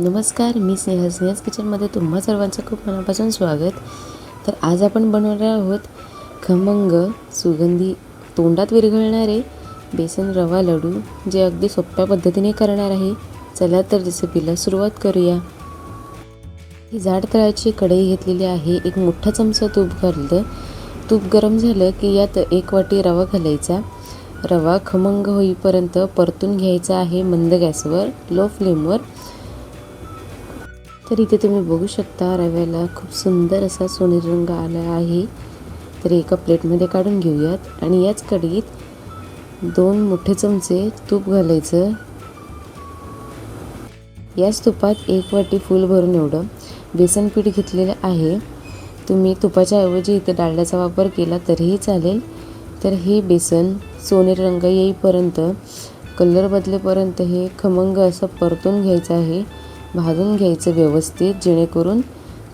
नमस्कार मी स्नेहल स्नेहज किचनमध्ये तुम्हा सर्वांचं खूप मनापासून स्वागत. तर आज आपण बनवणार आहोत खमंग सुगंधी तोंडात विरघळणारे बेसन रवा लाडू जे अगदी सोप्या पद्धतीने करणार आहे. चला तर रेसिपीला सुरुवात करूया. ही जाड तळाची कढई घेतलेली आहे. एक मोठा चमचा तूप घालतं तूप गरम झालं की यात एक वाटी रवा घालायचा. रवा खमंग होईपर्यंत परतून घ्यायचा आहे मंद गॅसवर लो फ्लेमवर. तर इथे तुम्ही बघू शकता रव्याला खूप सुंदर असा सोनेरी रंग आला आहे. तर एका प्लेटमध्ये काढून घेऊयात. आणि याच कडीत दोन मोठे चमचे तूप घालायचं. याच तुपात एक वाटी फूल भरून एवढं बेसन पीठ घेतलेलं आहे. तुम्ही तुपाच्या ऐवजी इथे डाळण्याचा वापर केला तरीही चालेल. तर हे बेसन सोनेरी रंग येईपर्यंत कलर बदलेपर्यंत हे खमंग असं परतून घ्यायचं आहे. भाजून घ्यायचं व्यवस्थित जेणेकरून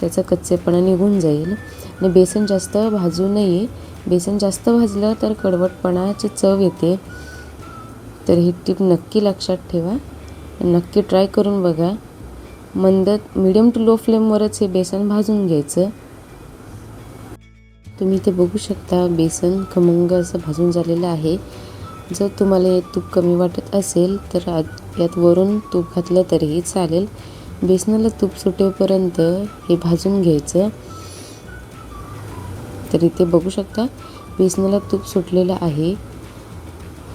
त्याचा कच्चेपणा निघून जाईल. आणि बेसन जास्त भाजू नये. बेसन जास्त भाजलं तर कडवटपणाची चव येते. तर ही टीप नक्की लक्षात ठेवा. नक्की ट्राय करून बघा. मंद मिडियम टू लो फ्लेमवरच हे बेसन भाजून घ्यायचं. तुम्ही इथे बघू शकता बेसन खमंग असं भाजून झालेलं आहे. जर तुम्हाला हे तूप कमी वाटत असेल तर यात वरून तूप घातलं तरीही चालेल. बेसनाला तूप सुटेपर्यंत हे भाजून घ्यायचं. तर इथे बघू शकता बेसनाला तूप सुटलेलं आहे.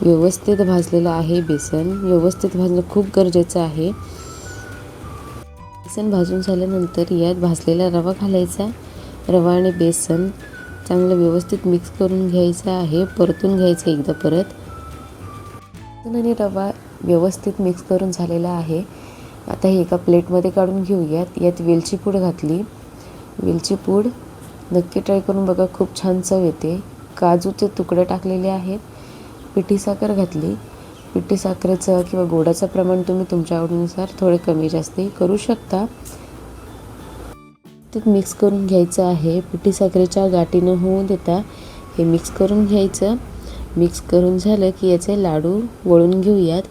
व्यवस्थित भाजलेलं आहे बेसन. व्यवस्थित भाजणं खूप गरजेचं आहे. बेसन भाजून झाल्यानंतर यात भाजलेला रवा घालायचा. रवा आणि बेसन चांगलं व्यवस्थित मिक्स करून घ्यायचं आहे. परतून घ्यायचं एकदा परत. बेसन आणि रवा व्यवस्थित मिक्स करून झालेला आहे. आता हे एका प्लेटमध्ये काढून घेऊयात. यात वेलची पूड घातली. वेलची पूड नक्की ट्राय करून बघा खूप छान चव येते. काजूचे तुकडे टाकलेले आहेत. पिठी साखर घातली. पिठी साखरेचं किंवा गोडाचं प्रमाण तुम्ही तुमच्या आवडीनुसार थोडे कमी जास्त करू शकता. ते मिक्स करून घ्यायचं आहे. पिठी साखरेच्या गाठीनं होऊ देता हे मिक्स करून घ्यायचं. मिक्स करून झालं की याचे लाडू वळून घेऊयात.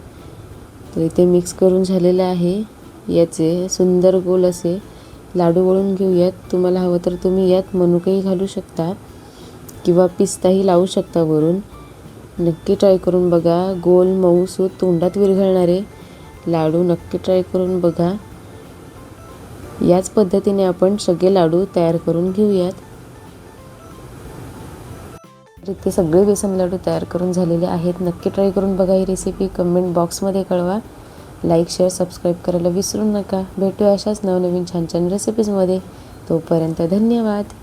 तर इथे मिक्स करून झालेलं आहे. याचे सुंदर गोल असे लाडू वळून घेऊयात. तुम्हाला हवं तर तुम्ही यात मनुकही घालू शकता किंवा पिस्ताही लावू शकता वरून. नक्की ट्राय करून बघा. गोल मऊसूत तोंडात विरघळणारे लाडू नक्की ट्राय करून बघा. याच पद्धतीने आपण सगळे लाडू तयार करून घेऊयात. इथे सगळे बेसन लाडू तयार करून झालेले आहेत. नक्की ट्राय करून बघा ही रेसिपी कमेंट बॉक्समध्ये कळवा. लाईक शेअर सबस्क्राईब करायला विसरू नका. भेटूया अशाच नवनवीन छान छान रेसिपीजमध्ये तोपर्यंत धन्यवाद.